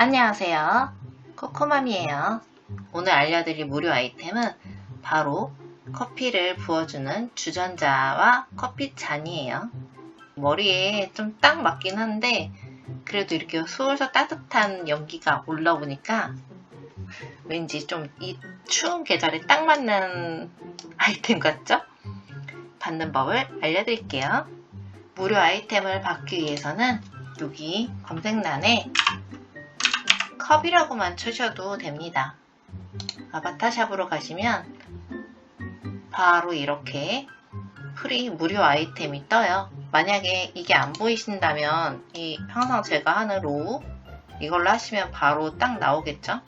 안녕하세요. 코코맘이에요. 오늘 알려드릴 무료 아이템은 바로 커피를 부어주는 주전자와 커피 잔이에요. 머리에 좀 딱 맞긴 한데 그래도 이렇게 솔솔 따뜻한 연기가 올라오니까 왠지 좀 이 추운 계절에 딱 맞는 아이템 같죠? 받는 법을 알려드릴게요. 무료 아이템을 받기 위해서는 여기 검색란에 컵이라고만 쳐셔도 됩니다. 아바타 샵으로 가시면 바로 이렇게 프리 무료 아이템이 떠요. 만약에 이게 안 보이신다면 이 항상 제가 하는 로우 이걸로 하시면 바로 딱 나오겠죠?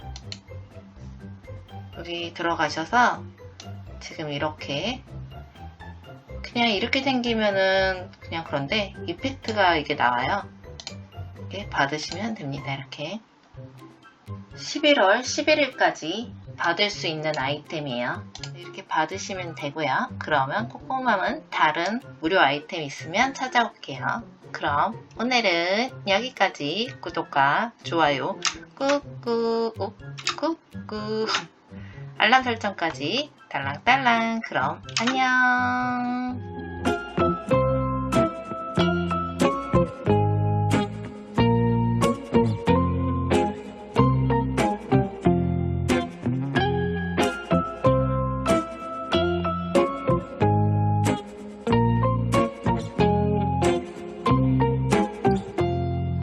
여기 들어가셔서 지금 이렇게 그냥 이렇게 생기면은 그냥 그런데 이펙트가 이게 나와요. 이렇게 받으시면 됩니다. 이렇게 11월 11일까지 받을 수 있는 아이템이에요. 이렇게 받으시면 되고요. 그러면 코코맘은 다른 무료 아이템 있으면 찾아올게요. 그럼 오늘은 여기까지 구독과 좋아요 꾹꾹 꾹꾹 알람 설정까지 딸랑딸랑 그럼 안녕